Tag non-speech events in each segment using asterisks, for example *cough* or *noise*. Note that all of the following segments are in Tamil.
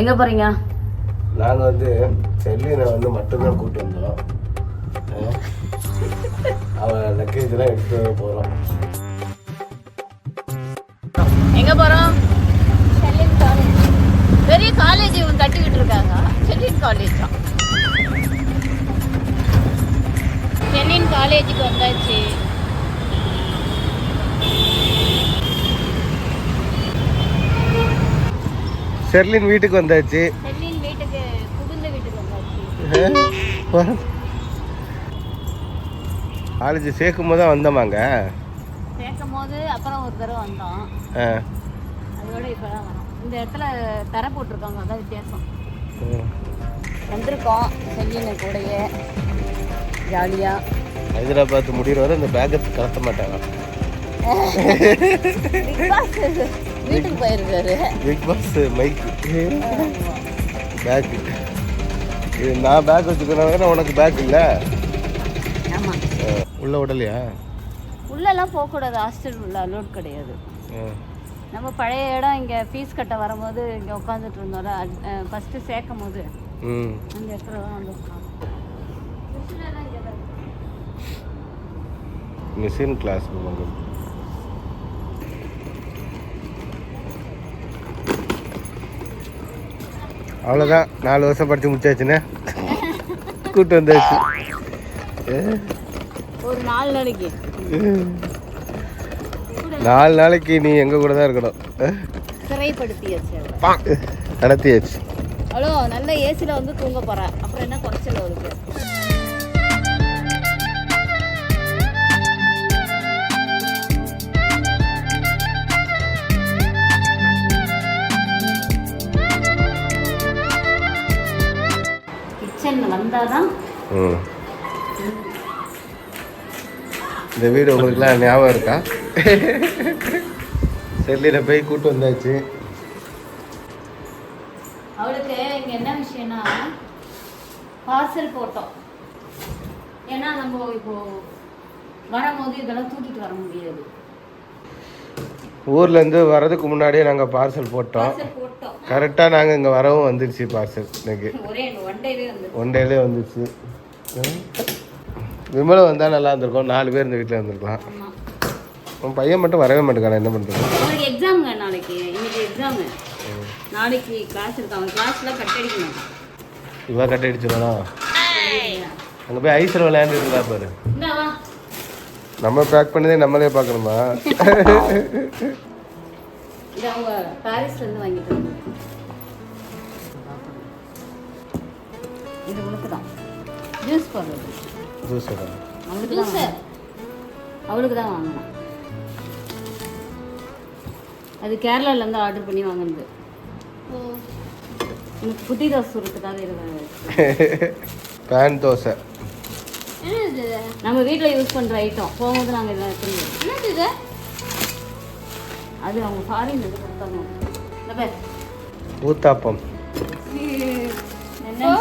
எங்க போறீங்க? நாங்க வந்து செல்லினை வந்து மட்டும்தான் கூட்டு வந்தோம். அவன் லக்கேஜ்லாம் எடுத்து போறோம் எங்க போறோம்? பெரிய காலேஜ் இவங்க கட்டிக்கிட்டு இருக்காங்க. செல்லின் காலேஜ் தான். செல்லின் காலேஜுக்கு வந்தாச்சு. செர்லின் வீட்டுக்கு வந்தாச்சு. செல்லின் வீட்டுக்கு புகுந்த வீட்டுக்கு வந்தாச்சு. காலேஜ் சேர்க்கும் போது தான் வந்தோமாங்க? சேர்க்கும் போது அப்புறம் ஒரு தடவை வந்தோம். அதோட இப்பதான் வரோம். இந்த இடத்துல தர போட்டிருக்காங்க அதான் வித்தியாசம். வந்திருக்கோம் செல்லின கூடயே. ஜாலியா. ஹைதராபாத் முடிகிற வரை இந்த பேக்கை கலத்த மாட்டாங்க. வீட்டுக்கு போயிருக்காரு பிக் பாஸ் இது நான் பேக் வச்சுக்கிறேன் உனக்கு பேக் இல்லை? உள்ள விடலையா உள்ளெல்லாம் போகக்கூடாது. ஹாஸ்டல் உள்ள அலோட் கிடையாது. நம்ம பழைய இடம் இங்கே ஃபீஸ் கட்ட வரும்போது இங்கே உட்காந்துட்டு இருந்தோம்ல ஃபஸ்ட்டு சேர்க்கும் போது அந்த இடத்துல தான் வந்து. மிஷின் கிளாஸ் போவாங்க. அவ்வளோதான் நாலு வருஷம் படித்து முடிச்சாச்சுண்ணே. கூட்டு வந்தாச்சு. ஒரு நாலு நாளைக்கு. நாலு நாளைக்கு நீ எங்கள் கூட தான் இருக்கணும். நடத்தியாச்சு. அவ்வளோ நல்ல ஏசியில் வந்து தூங்க போகிறேன் அப்புறம் என்ன குறைச்சல் அவளுக்கு? இந்த வீடு உங்களுக்குலாம் ஞாபகம் இருக்கா? செல்லியில் போய் கூட்டு வந்தாச்சு. அவளுக்கு இங்க என்ன விஷயம்னா பார்சல் போட்டோம். ஏன்னா நம்ம இப்போ வரும்போது இதெல்லாம் தூக்கிட்டு வர முடியாது. ஊர்லேருந்து வர்றதுக்கு முன்னாடியே நாங்கள் பார்சல் போட்டோம். கரெக்டாக நாங்கள் இங்கே வரவும் வந்துருச்சு பார்சல் இன்னைக்கு. ஒன் டேலே வந்துருச்சு. ம். விமலம் வந்தால் நல்லா இருந்திருக்கும். நாலு பேர் இந்த வீட்டில் இருந்திருக்கலாம். உன் பையன் மட்டும் வரவே மாட்டேங்கான என்ன பண்ணுறது அவனுக்கு எக்ஸாமுங்க நாளைக்கு. இன்னைக்கு எக்ஸாமு நாளைக்கு கிளாஸ் இருக்கு. அவன் கிளாஸ்லாம் கட் அடிக்கணும் இவா கட்ட அடிச்சிடனா அங்கே போய் ஐஸில் விளையாண்டுட்டு இருந்தா பாரு. நம்ம பேக் பண்ணதே நம்மளே பார்க்கணுமா இது அவங்க பாரிஸ்ல இருந்து வாங்கிட்டு வந்தது இது உனக்கு தான் ஜூஸ் போடுறது. ஜூஸ் அவளுக்கு தான் அவளுக்கு தான் வாங்கினேன் அது கேரளால இருந்து ஆர்டர் பண்ணி வாங்கினது. எனக்கு புத்தி தோசை சுடுறதுக்காக *laughs* இது பேன் தோசை. நம்ம வீட்டில் யூஸ் பண்ணுற ஐட்டம் போகும்போது நாங்கள் இதெல்லாம் எடுத்துருந்தோம் இது? அது அவங்க ஃபாரின் இது கொடுத்தாங்க. ஊத்தாப்பம். என்ன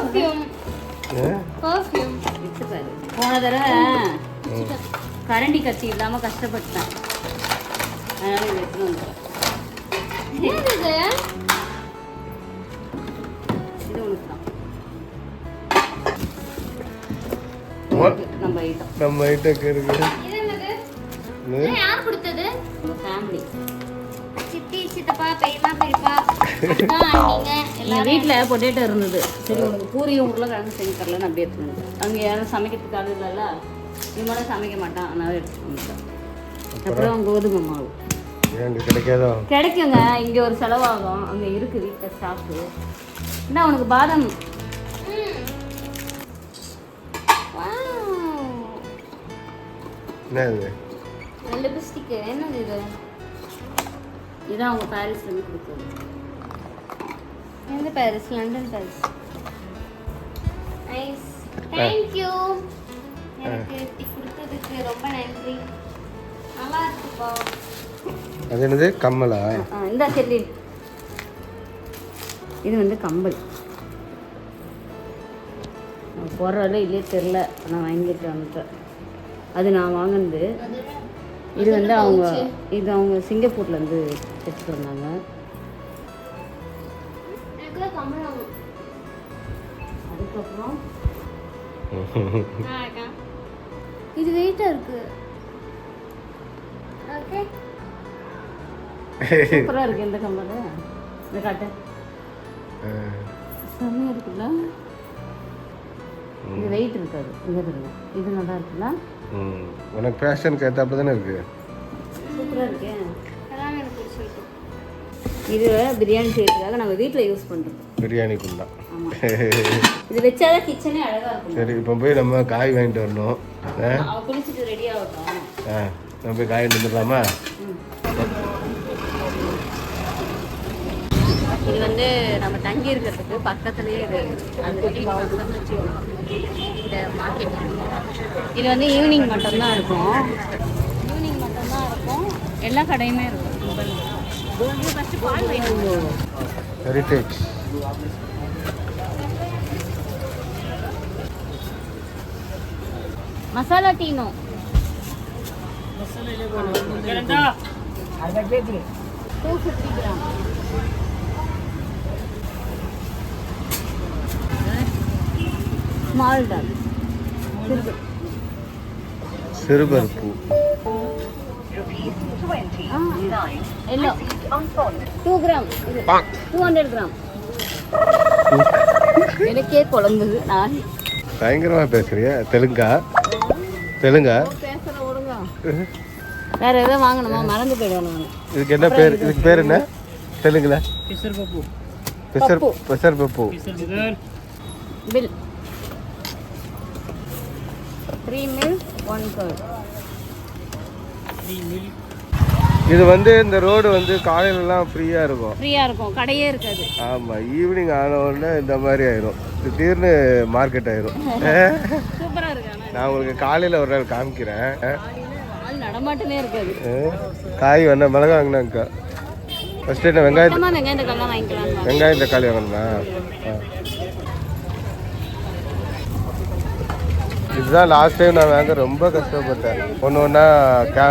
போன தடவை கரண்டி கத்தி இல்லாம கஷ்டப்பட்டேன் அதனால இது எடுத்துன்னு வந்துட்டேன். இது? உனக்கு தான். நம்ம ஐட்டம் நம்ம ஐட்டக்கு இருக்கு? யார் கொடுத்தது? நம்ம ஃபேமிலி சித்தி சித்தப்பா பெரியம்மா பெரியப்பா எங்கள் வீட்டில் பொட்டேட்டோ இருந்தது. சரி உனக்கு பூரியும் உருளைக்கிழங்கு செஞ்சு தரலன்னு அப்படியே எடுத்துட்டு வந்துட்டேன். அங்கே யாரும் சமைக்கிறதுக்கு ஆள் இல்லைல்ல. இவனும் சமைக்க மாட்டான். அதனால எடுத்துட்டு வந்துட்டேன். அப்புறம்? கோதுமை மாவு. கிடைக்குங்க. இங்கே ஒரு செலவாகும். அங்கே இருக்கு வீட்டில் ஸ்டாக்கு என்ன உனக்கு பாதாம்? என்ன லிப்ஸ்டிக் என்னது இது? இதான் அவங்க பாரிஸ்லேருந்து கொடுத்தது. எந்த Paris? London Paris. Nice thank you எனக்கு இப்படி கொடுத்ததுக்கு ரொம்ப நன்றி. நல்லா இருக்குப்பா. அது என்னது? கம்மலா? இந்தா செல்லி. இது வந்து கம்பல். நான் போடுறாலும் இல்லையே தெரில நான் வாங்கிட்டு வந்துட்டேன். அது நான் வாங்கினது இது வந்து அவங்க இது அவங்க சிங்கப்பூர்லேருந்து எடுத்துட்டு வந்தாங்க. அதுக்கப்புறம்? *laughs* இது வெயிட்டா இருக்கு. ஓகே *laughs* சூப்பராக இருக்கு *laughs* இந்த கம்பரு. இந்த காட்டு. செம்மையாக இருக்குல்ல? இது வெயிட் இருக்காது. இங்கே பாருங்க. இது நல்லா இருக்குல்ல? ம். உனக்கு ஃபேஷனுக்கு ஏற்றாப்புல தானே இருக்கு? சூப்பராக இருக்கே. எல்லாமே எனக்கு பிடிச்சிருக்கு இது பிரியாணி செய்யறதுக்காக நம்ம வீட்டில் யூஸ் பண்ணுறோம் பிரியாணிக்குள்ளா *laughs* இது வச்சாதான் கிச்சனே அழகாக இருக்கும். சரி இப்போ போய் நம்ம காய் வாங்கிட்டு வரணும். குளிச்சுட்டு ரெடி ஆகட்டும் ஆ நம்ம போய் காய் வந்துடலாமா ம். இது வந்து நம்ம தங்கி இருக்கிறதுக்கு பக்கத்துலேயே இது அந்த. இந்த மார்க்கெட் இது வந்து ஈவினிங் மட்டும்தான் இருக்கும். ஈவினிங் மட்டும்தான் இருக்கும். எல்லா கடையுமே இருக்கும். ஹெரிட்டேஜ் மசாலா டீனோ டூ ஃபிஃப்டி கிராம் மால்டால் சிறுபருப்பு. Yellow. Two gram two hundred gram எனக்கே குழம்புது நான். பயங்கரமா பேசுறியா தெலுங்கா? தெலுங்கா? வேற எதாவது வாங்கணுமா? மறந்து போயிடுவோம் இதுக்கு என்ன பேர்? இதுக்கு பேர் என்ன? தெலுங்குல? பிசர் பப்பு. பிசர் பில் இது வந்து இந்த ரோடு வந்து காலையிலலாம் ஃப்ரீயாக இருக்கும். ஃப்ரீயாக இருக்கும். கடையே இருக்காது. ஆமாம் ஈவினிங் ஆன உடனே இந்த மாதிரி ஆயிரும். திடீர்னு மார்க்கெட் ஆயிரும். *laughs* சூப்பராக இருக்கு நான் உங்களுக்கு காலையில் ஒரு நாள் காமிக்கிறேன். நடமாட்டமே இருக்காது. காய் வேணா மிளகா வாங்கினாங்கக்கா ஃபஸ்ட்டு என்ன வெங்காயம் வெங்காயம் தக்காளி வாங்கணுமா? ஆ. இதுதான் லாஸ்ட் டைம் நான் வாங்க ரொம்ப கஷ்டப்பட்டேன். ஒன்று ஒன்றா கே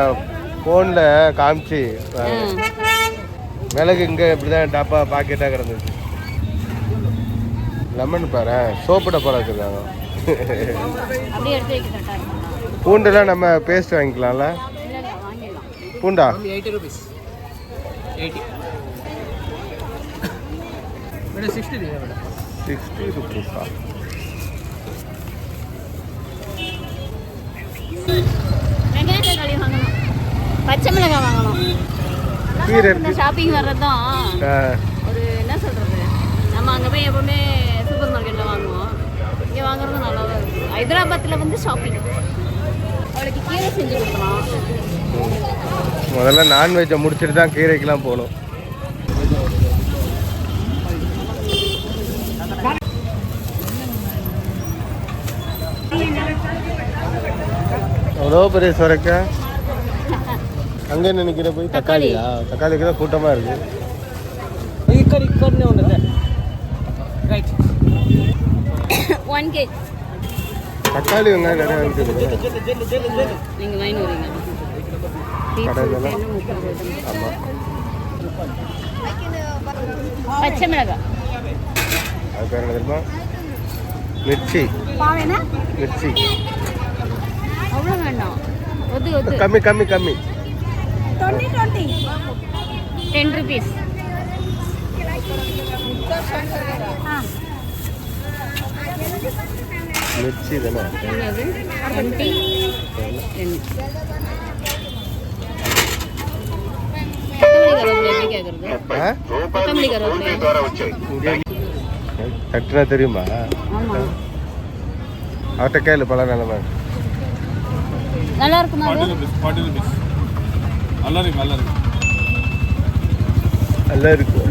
ஃபோனில் காமிச்சு மிளகு இங்கே இப்படி தான் டப்பா பாக்கெட்டாக கிடந்துச்சு லெமன் பாரு சோப்பு டப்பாவில் வச்சுருக்காங்க. பூண்டுலாம் நம்ம பேஸ்ட் வாங்கிக்கலாம்ல? பூண்டா? சிக்ஸ்டி ருபீஸா பச்சை மிளகாய் வாங்கணும். இந்த ஷாப்பிங் வர்றதும் ஒரு என்ன சொல்கிறது நம்ம அங்கே போய் எப்பவுமே சூப்பர் மார்க்கெட்டில் வாங்குவோம். இங்கே வாங்குறது நல்லா இருக்கும் ஹைதராபாத்தில் வந்து ஷாப்பிங் அவளுக்கு கீரை செஞ்சு கொடுக்கலாம். முதல்ல நான்வெஜ்ஜை முடிச்சுட்டு தான் கீரைக்கெல்லாம் போகணும். அவ்வளோ பெரிய சுரைக்காய் அங்கே நினைக்கிற போய்? தக்காளியா? தக்காளிக்கு தான் கூட்டமாக இருக்குது இக்கர் இக்கர்னு ஒன்று சார் ரைட் ஒன் கே தக்காளி வெங்காயம் நிறையா இருக்குது நீங்கள் வாங்கி வரீங்க. கடையில் ஆமாம் பச்சை மிளகாய். அது பேர் என்ன தெரியுமா? மிர்ச்சி. மிர்ச்சி. அவ்வளோ வேண்டாம். கம்மி கம்மி கம்மி. எப்படி கேட்குறது ஆ? கொத்தமல்லி கருவேப்பிலை இங்கே தட்டுனா தெரியுமா? கேளு பல நிலமை நல்லா இருக்குமா நல்லா இருக்கும் நல்லா இருக்கும் நல்லா இருக்கும்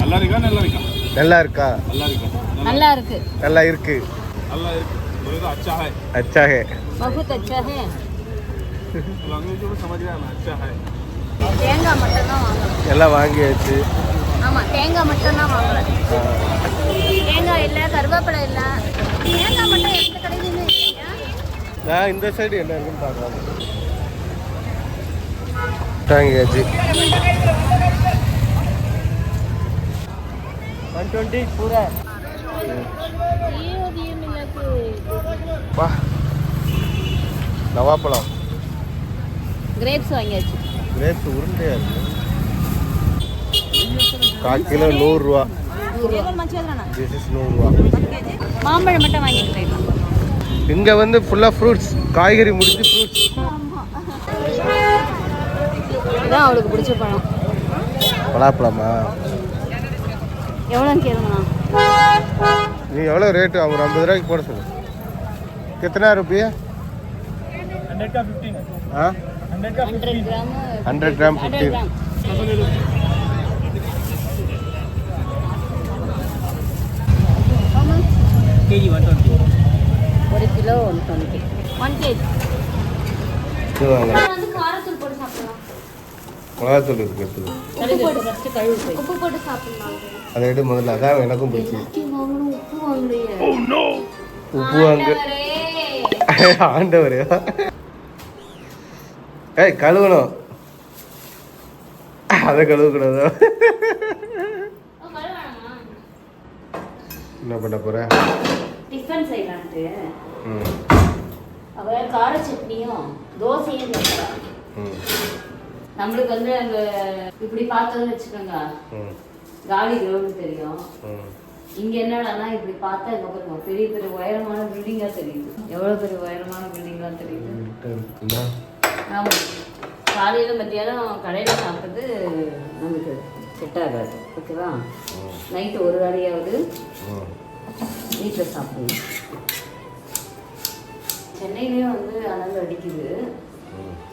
நல்லா இருக்கா நல்லா இருக்கா நல்லா இருக்கா நல்லா இருக்கா நல்லா இருக்கு நல்லா இருக்கு நல்லா இருக்கு बहुत अच्छा அச்சா अच्छा தேங்காய் மட்டும் தான் வாங்குறோம் எல்லாம் வாங்கியாச்சு. ஆமாம் தேங்காய் மட்டும் தான் வாங்குறேன் தேங்காய் இல்லை கருவேப்பிலை இல்லை. தேங்காய் மட்டும் எந்த கடையிலுமே நான் இந்த சைடு என்ன இருக்குன்னு பார்க்கலாம் தேங்க் ஆச்சு ஒன் டுவெண்ட்டி பூரா நவாப்பழம் கிரேப்ஸ் வாங்கியாச்சு. கிரேப்ஸ் உருண்டையா இருக்கு. கால் கிலோ நூறுரூவா. மாம்பழம் மட்டும் வாங்கிட்டு வந்து ஃபுல்லா ஃப்ரூட்ஸ் காய்கறி முடிஞ்சு ஃப்ரூட்ஸ் இதுதான் அவளுக்கு பிடிச்ச பழம் பலாப்பழமா? எவ்வளோன்னு கேளுங்கண்ணா. நீ எவ்வளோ ரேட்டு? ஒரு ஐம்பது ரூபாய்க்கு போட சொல்லு. கித்தனா ருப்பியா ஆ? ஹண்ட்ரட் கிராம் ஃபிஃப்டீன் ஒரு kilo one twenty one KG மிளகாத்தூள் இருக்கு எடுத்துக்கோ உப்பு போட்டு சாப்பிடலாம் அதை எடுத்து முதல்ல அதான் எனக்கும் பிடிச்சி எல்லாத்தையும் வாங்கணும் உப்பு வாங்க ஆண்டவரே. ஏய் கழுவணும். அதை கழுவக்கூடாது? என்ன பண்ண போற? டிஃபன் செய்யலான்ட்டு. ம். அவ கார சட்னியும் தோசையும் ம். நம்மளுக்கு வந்து அங்க இப்படி பார்த்தோம்னு வச்சுக்கோங்க. காலி கிரவுண்ட் தெரியும். இங்க என்னடான்னா இப்படி பார்த்தா இங்க பாருங்க பெரிய பெரிய உயரமான பில்டிங்கா தெரியுது. எவ்வளவு பெரிய உயரமான பில்டிங்கா தெரியுது. ஆமா. காலையில மத்தியானம் கடையில சாப்பிட்டது நமக்கு செட் ஆகாது. ஓகேவா? நைட்டு ஒரு வேலையாவது வீட்டில் சாப்பிடணும். சென்னையிலேயும் வந்து அனல் அடிக்குது.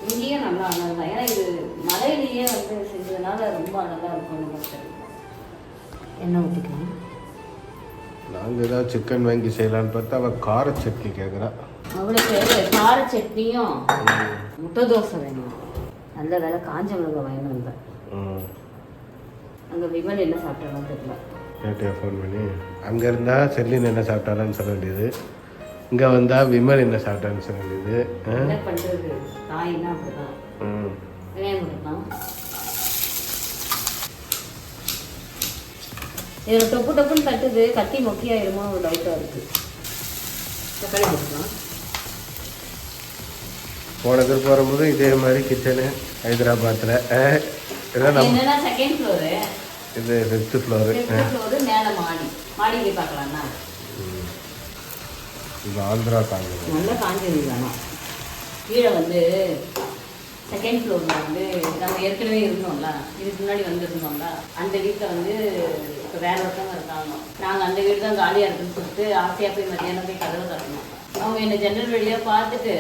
இங்கேயும் நல்லா அனல் தான் ஏன்னா இது மலையிலேயே வந்து செஞ்சதுனால ரொம்ப அனலாக இருக்கும் நமக்கு எண்ணெய் ஊற்றிக்கலாம் நாங்கள் ஏதாவது சிக்கன் வாங்கி செய்யலான்னு பார்த்தா அவள் கார சட்னி கேட்குறா அவளுக்கு கார சட்னியும் முட்டை தோசை வேணும். நல்ல வேலை காஞ்ச மிளகாய் வாங்கி வந்தேன் அங்கே விமல் என்ன சாப்பிட்டாலும் தெரியல. கேட்டியா ஃபோன் பண்ணி அங்கே இருந்தால் செல்லின் என்ன சாப்பிட்டாலான்னு சொல்ல வேண்டியது. இங்கே வந்தால் விமல் என்ன சாப்பிட்டான்னு சொல்ல வேண்டியது ஆ? என்ன பண்ணுறது தாய்னா அப்படிதான் ம். வெங்காயம் கொடுக்கலாம் இதில் டொப்பு டொப்புன்னு தட்டுது. கத்தி மொக்கியாயிருமோ ஒரு டவுட்டாக இருக்குது தக்காளி கொடுக்கலாம் போன திருப்பி வரும்போது இதே மாதிரி கிச்சனு ஹைதராபாத்தில் இது ஃபிஃப்த்து ஃப்ளோரு செகண்ட் ஃப்ளோரு மேலே மாடி. மாடி பார்க்கலாம்னா இது ஆந்திரா காங்க நல்லா காஞ்சது வேணும் கீழே வந்து செகண்ட் ஃப்ளோரில் வந்து நம்ம ஏற்கனவே இருந்தோம்ல இதுக்கு முன்னாடி வந்திருந்தோம்ல அந்த வீட்டில் வந்து இப்போ வேற ஒருத்தவங்க இருக்காங்க. நாங்கள் அந்த வீடு தான் காலியாக இருக்குன்னு சொல்லிட்டு ஆசையாக போய் மத்தியானம் போய் கதவை தரணும் அவங்க என்ன ஜன்னல் வழியாக பார்த்துட்டு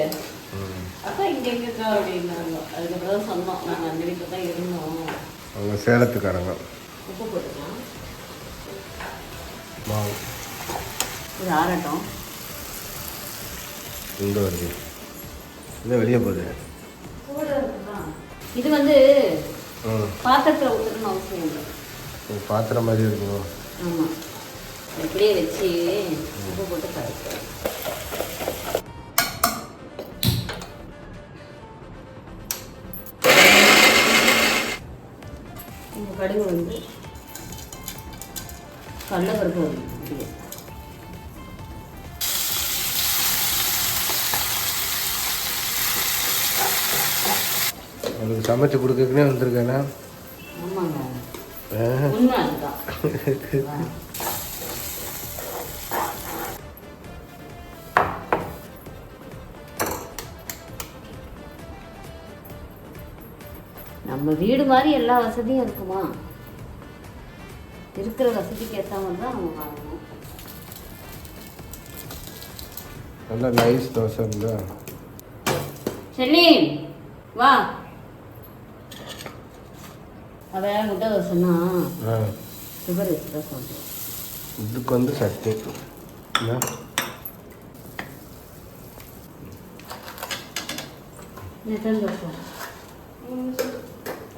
அக்கா இங்கே எங்கே இருக்கா அப்படின்னாங்க. அதுக்கப்புறம் தான் சொன்னோம் நாங்கள் அந்த வீட்டில் தான் இருந்தோம். அவங்க சேலத்துக்காரங்க. உப்பு போட்டுக்கலாம். ஒரு ஆரட்டம் இங்கே வருது? இல்லை வெளியே போகுது? இது வந்து பாத்திரத்தில் ஊற்றணும்னு அவசியம் இல்லை. பாத்திரம் மாதிரி இருக்கும்? ஆமாம் இப்படியே வச்சு உப்பு போட்டு இந்த கடுகு வந்து கடலப்பருப்பு வரும் அவளுக்கு சமைச்சு கொடுக்கறதுனே வந்திருக்கேனா? நம்ம வீடு மாதிரி எல்லா வசதியும் இருக்குமா? இருக்கிற வசதிக்கு ஏற்ற மாதிரி தான் நம்ம வாங்கணும். நல்ல நைஸ் தோசை இருந்தா. செல்லீன் வா. ஆ. சுகர் தான் சொல்கிறேன் இதுக்கு வந்து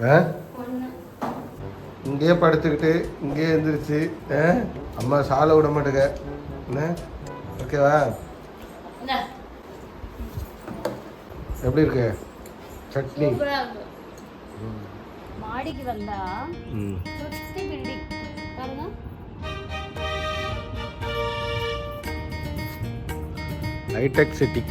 ஆ? இங்கேயே படுத்துக்கிட்டு இங்கேயே எழுந்திரிச்சு? அம்மா சாலை விட மாட்டேங்க என்ன? ஓகேவா எப்படி இருக்கு? சட்னி. மாடிக்கு வந்தா சுத்தி பில்டிங் பாருங்க. Hitech city